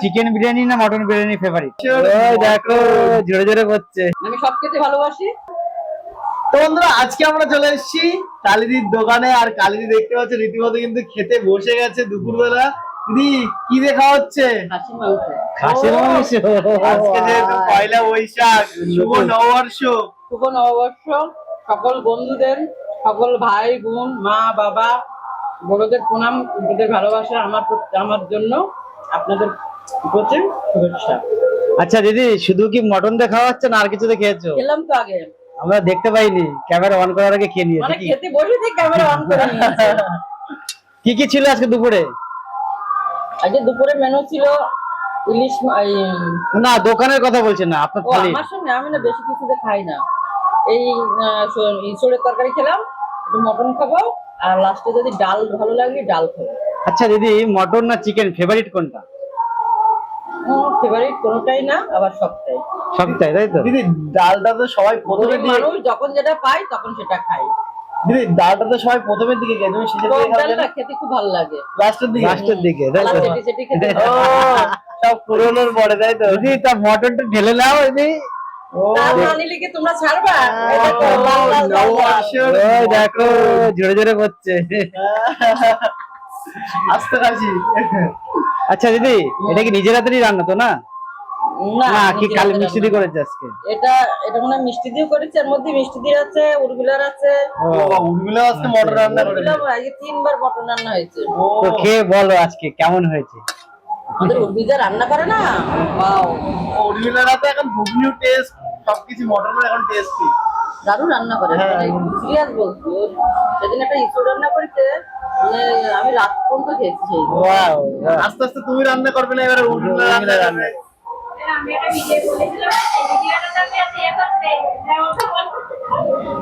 Chicken biryani না mutton biryani favourite দেখো জোরে জোরে করছে। আমি সব খেতে ভালোবাসি। তো বন্ধুরা আজকে আমরা চলে এসেছি কালিদির দোকানে আর কালিদি দেখতে পাচ্ছে রীতিমতো কিন্তু খেতে বসে গেছে দুপুরবেলা। দিদি কি দেখা হচ্ছে? মাংস। খাসির মাংস। আজকে যেহেতু পয়লা বৈশাখ শুভ নববর্ষ। শুভ নববর্ষ সকল বন্ধুদের সকল ভাই বোন মা বাবা বড়দের প্রণাম বড়দের ভালোবাসা আমার আমার জন্য। আপনাদের প্রতি শুভেচ্ছা। আচ্ছা দিদি শুধু কি মটন দিয়ে খাওয়াচ্ছে না আর কিছুতে খেয়েছো? খেলাম তো আগে। আমরা দেখতে পাইনি। ক্যামেরা অন করার আগে খেয়ে নিয়েছি। মানে? খেতে বসেছি ক্যামেরা অন করে কি কি ছিল আজকে দুপুরে? আজকে দুপুরে মেনু ছিল ইলিশ না দোকানের কথা বলছেন না আপনার থালি। আমার সঙ্গে আমি না বেশি কিছুতে খাই না। এই ইঁচড়ের তরকারি খেলাম একটু মটন খাব আর লাস্টে যদি ডাল ভালো লাগলে ডাল খাব। আচ্ছা দিদি মটন না চিকেন ফেভারিট কোনটা? ফেভারিট কোনোটাই না আবার সবটাই। সবটাই তাই তো? দিদি ডালটা তো সবাই প্রথমে দিয়ে যখন যেটা পাই তখন সেটা খাই দিদি ডালটা তো সবাই প্রথমের দিকে খেয়ে তুমি শেষের দিকে খাবে না খেতে খুব ভালো লাগে। লাস্টের দিকে? লাস্টের দিকে তাই তো? চেটে চেটে খেতে ও সব পুরোনোর পরে তাই তো? দিদি তা মটনটা ঢেলে নাও দিদি। দেখো, জোরে জোরে করছে। আস্তে আচ্ছা দিদি এটা কি নিজের হাতেরই রান্না তো না? না কি কাল মিষ্টি দিয়ে করেছে আজকে? এটা এটা মনে হয় মিষ্টি দিয়ে করেছে এর মধ্যে মিষ্টি দিয়ে আছে উর্মিলার আছে। উর্মিলা আজকে মটর রান্না করে উর্মিলা আজকে তিনবার মটন রান্না হয়েছে। তো খেয়ে বলো আজকে কেমন হয়েছে? আমাদের উর্মিজা রান্না করে না? ওয়াও উর্মিলার হাতে এখন ঘুগনিও টেস্ট সবকিছু মটরের এখন টেস্টি দারুণ রান্না করে হ্যাঁ। সিরিয়াস বলছি। সেদিন একটা ইসু রান্না করেছে মানে আমি রাত পর্যন্ত খেয়েছি সেই আস্তে আস্তে তুমি রান্না করবে না এবারে উর্মিলা রান্না করবে। আমি একটা ভিডিও করেছিলাম ভিডিওটা আমি আর করতে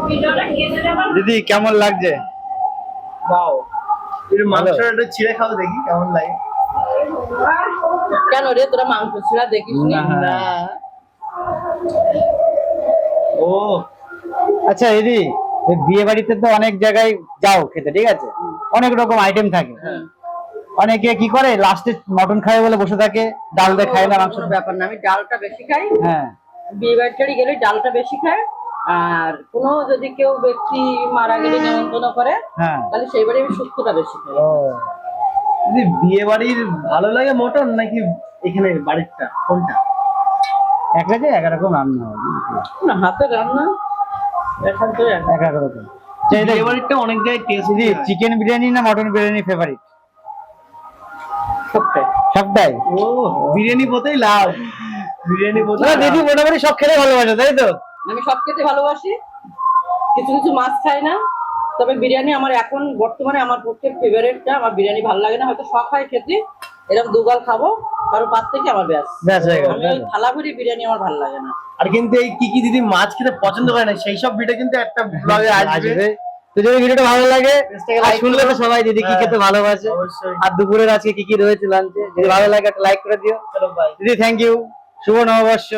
ভিডিওটা খেতে দেওয়ার দিদি কেমন লাগছে? বাও এর মাংসটা একটু ছিঁড়ে খাও দেখি কেমন লাগে। কেন রে তোরা মাংস ছিড়া দেখিস না। না। ও। আচ্ছা দিদি বিয়ে বাড়িতে তো অনেক জায়গায় যাও খেতে ঠিক আছে? অনেক রকম আইটেম থাকে। হ্যাঁ। অনেকে কি করে লাস্টে মটন খায় বলে বসে থাকে ডাল দিয়ে খায় না মাংস কোনো ব্যাপার না। আমি ডালটা বেশি খাই। হ্যাঁ। বিয়ে বাড়ি গেলে ডালটা বেশি খায়। আর কোনো যদি কেউ ব্যক্তি মারা গেলে নেমন্তন্ন করে হ্যাঁ। তাহলে সেই বাড়ি আমি শুক্তটা বেশি খাই। যদি বিয়ে বাড়ির ভালো লাগে মটন নাকি এখানে বাড়িরটা কোনটা? এক জায়গায় এক রকম রান্না হয়। না হাতের রান্না এখন তো এক এক রকম। আচ্ছা, বিয়ে বাড়িরটা অনেক জায়গায় টেস্ট দিদি চিকেন বিরিয়ানি না মটন বিরিয়ানি ফেভারিট সবটাই। সবটাই? ও বিরিয়ানি পতেই লাভ। বিরিয়ানি না দিদি মোটামুটি সব খেতে ভালোবাসে তাই তো? আমি সব খেতে ভালোবাসি। কিছু কিছু মাছ খাই না। তবে বিরিয়ানি আমার এখন বর্তমানে আমার পক্ষে ফেভারিটটা আমার বিরিয়ানি ভালো লাগে না হয়তো শখ হয় খেতে। এরকম দুগাল খাব। কারও পাত থেকে আমার ব্যাস। ব্যাস হয়ে গেল। থালা ভরি বিরিয়ানি আমার ভালো লাগে না। আর কিন্তু এই কি কি দিদি মাছ খেতে পছন্দ করে না সেই সব ভিডিও কিন্তু একটা ব্লগে আসবে। তো যদি ভিডিওটা ভালো লাগে আর শুনলে তো সবাই দিদি কি হ্যাঁ। খেতে ভালোবাসে। আর দুপুরের আজকে কি কি রয়েছে লাঞ্চে যদি ভালো লাগে একটা লাইক করে দিও। চলো বাই দিদি থ্যাংক ইউ শুভ নববর্ষ।